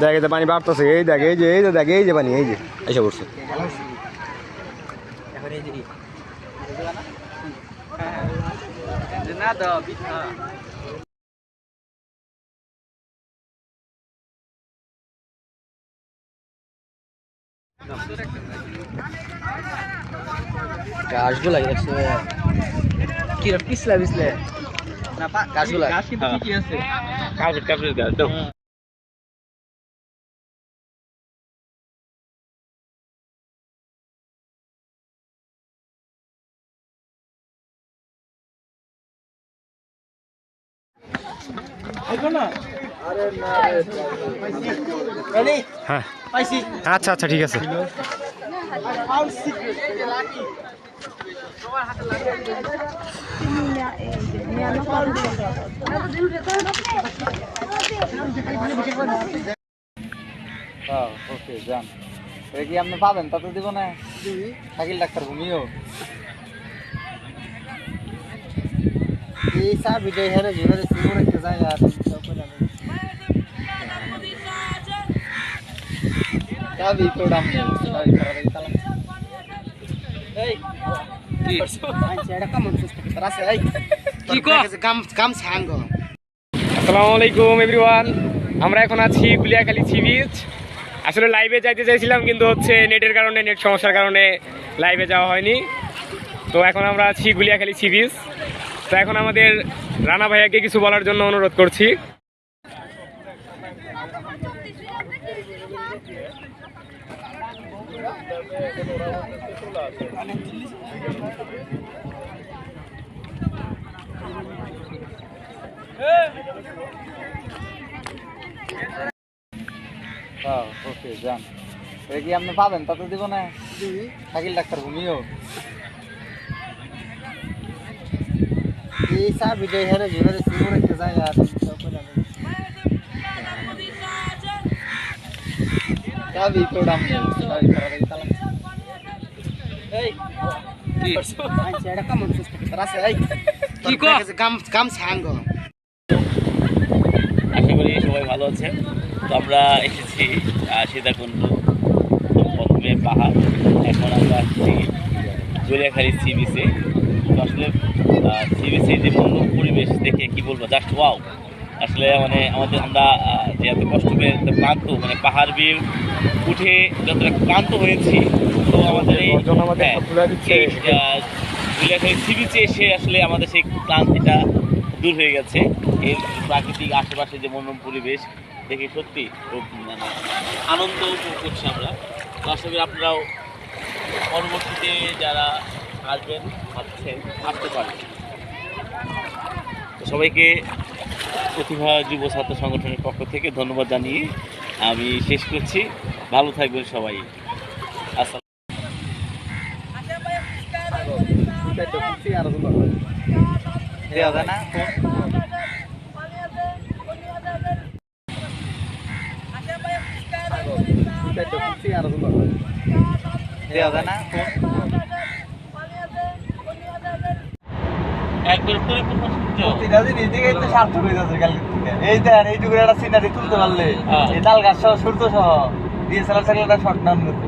দেখ যে পানি বাড়তেছে এই দেখ এই যে এই যে দেখ এই যে পানি এই যে। এসে পড়ছে। গাছগুলো লাগছে কি রে পিছলা পিছলে। না গাছগুলো। গাছ কিন্তু ঠিকই আছে। কাপড় কাপড় গাছ দাও। হ্যাঁ। আচ্ছা আচ্ছা ঠিক আছে। ওকে যান এটা কি আপনি পাবেন? তা তো দিব না। শাকিল ডাক্তার ঘুমিও এই সব ভিডিও হেরে ভিডিও শুরু রাখতে যায় আর চাবি প্রোগ্রাম নেই চাবি করা দেখি তালা এই কি আচ্ছা এটা কেমন সুস্থ রাসে এই কি কো কাম সাঙ্গ আসসালামু আলাইকুম এভরিওয়ান আমরা এখন আছি গুলিয়াখালী সি বিচ আসলে লাইভে যাইতে চাইছিলাম কিন্তু হচ্ছে নেটের কারণে নেট সমস্যার কারণে লাইভে যাওয়া হয়নি। তো এখন আমরা আছি গুলিয়াখালী সি বিচ তো এখন আমাদের রানা ভাইয়াকে কিছু বলার জন্য অনুরোধ করছি। ওকে যান এটা কি আপনি পাবেন তা তো দিব না শাকিল ডাক্তার ঘুমিও এই সব ভিডিও হেরে ভিডিও শুরু রাখতে যায় আর চাবি প্রোগ্রাম নেই চাবি করা দেখি তালা এই কি? আচ্ছা এটা কেমন সুস্থ রাসে এই কি কো? কাম কাম সাঙ্গ আশা করি সবাই ভালো আছেন। তো আমরা এসেছি সীতাকুণ্ড প্রথমে পাহাড়। এখন আমরা আসছি জলিয়াখালী সি বিচে তো আসলে সি যে মনোরম পরিবেশ দেখে কি বলব? জাস্ট ওয়াও আসলে মানে আমাদের আমরা যে এত কষ্ট করে ক্লান্ত মানে পাহাড় বেয়ে উঠে যতটা ক্লান্ত হয়েছি তো আমাদের এই হ্যাঁ, জুলিয়াখালী সি বিচে এসে আসলে আমাদের সেই ক্লান্তিটা দূর হয়ে গেছে। এর প্রাকৃতিক আশেপাশে যে মনোরম পরিবেশ দেখে সত্যি খুব মানে আনন্দ উপভোগ করছি আমরা। তো আশা করি আপনারাও পরবর্তীতে যারা আসবেন ভাবছেন আসতে পারেন তো সবাইকে প্রতিভা যুব ছাত্র সংগঠনের পক্ষ থেকে ধন্যবাদ জানিয়ে আমি শেষ করছি। ভালো থাকবেন সবাই। আসসালাম দেওয়া যায় না দেওয়া যায় না একবার পরিপূর্ণ সূর্য প্রতিটা জিনিস দিকেই তো সার্থক হয়ে যাচ্ছে কালকে এই দেন এইটুকু একটা সিনারি তুলতে পারলে। এই তাল গাছ সহ সূর্য সহ ডিএসএলআর থাকলে একটা শর্ট নাম নিতে।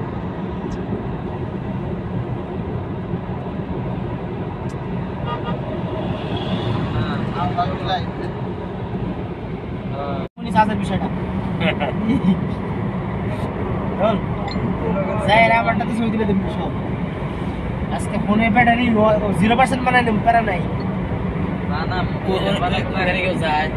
বিষয়টা। যাই আমারটা তো ছবি দিলে দেবো সব। আজকে ফোনে ব্যাটারি জিরো পার্সেন্ট প্যারা নাই। না না পুরো বানাক না কেউ যায়